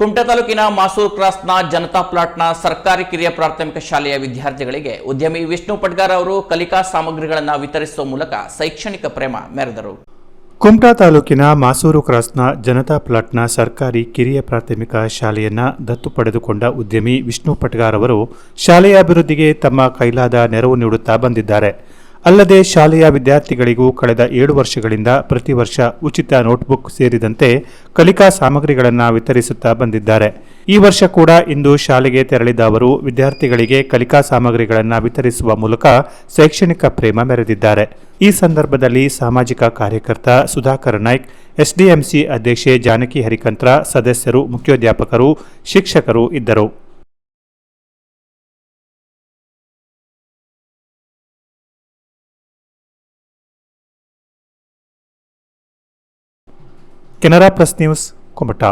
ಕುಮಟಾ ತಾಲೂಕಿನ ಮಾಸೂರು ಕ್ರಾಸ್ನ ಜನತಾ ಪ್ಲಾಟ್ನ ಸರ್ಕಾರಿ ಕಿರಿಯ ಪ್ರಾಥಮಿಕ ಶಾಲೆಯ ವಿದ್ಯಾರ್ಥಿಗಳಿಗೆ ಉದ್ಯಮಿ ವಿಷ್ಣು ಪಡ್ಗಾರ್ ಅವರು ಕಲಿಕಾ ಸಾಮಗ್ರಿಗಳನ್ನು ವಿತರಿಸುವ ಮೂಲಕ ಶೈಕ್ಷಣಿಕ ಪ್ರೇಮ ಮೆರೆದರು. ಕುಮಟಾ ತಾಲೂಕಿನ ಮಾಸೂರು ಕ್ರಾಸ್ನ ಜನತಾ ಪ್ಲಾಟ್ನ ಸರ್ಕಾರಿ ಕಿರಿಯ ಪ್ರಾಥಮಿಕ ಶಾಲೆಯನ್ನ ದತ್ತು ಪಡೆದುಕೊಂಡ ಉದ್ಯಮಿ ವಿಷ್ಣು ಪಟ್ಗಾರ್ ಅವರು ಶಾಲೆಯ ಅಭಿವೃದ್ಧಿಗೆ ತಮ್ಮ ಕೈಲಾದ ನೆರವು ನೀಡುತ್ತಾ ಬಂದಿದ್ದಾರೆ. ಅಲ್ಲದೆ ಶಾಲೆಯ ವಿದ್ಯಾರ್ಥಿಗಳಿಗೂ ಕಳೆದ ಏಳು ವರ್ಷಗಳಿಂದ ಪ್ರತಿ ವರ್ಷ ಉಚಿತ ನೋಟ್ಬುಕ್ ಸೇರಿದಂತೆ ಕಲಿಕಾ ಸಾಮಗ್ರಿಗಳನ್ನು ವಿತರಿಸುತ್ತಾ ಬಂದಿದ್ದಾರೆ. ಈ ವರ್ಷ ಕೂಡ ಇಂದು ಶಾಲೆಗೆ ತೆರಳಿದ ಅವರು ವಿದ್ಯಾರ್ಥಿಗಳಿಗೆ ಕಲಿಕಾ ಸಾಮಗ್ರಿಗಳನ್ನು ವಿತರಿಸುವ ಮೂಲಕ ಶೈಕ್ಷಣಿಕ ಪ್ರೇಮ ಮೆರೆದಿದ್ದಾರೆ. ಈ ಸಂದರ್ಭದಲ್ಲಿ ಸಾಮಾಜಿಕ ಕಾರ್ಯಕರ್ತ ಸುಧಾಕರ್ ನಾಯ್ಕ್, ಎಸ್ಡಿಎಂಸಿ ಅಧ್ಯಕ್ಷೆ ಜಾನಕಿ ಹರಿಕಂತ್ರ, ಸದಸ್ಯರು ಮುಖ್ಯೋಧ್ಯಾಪಕರು ಶಿಕ್ಷಕರು ಇದ್ದರು. Canara plus news Kumta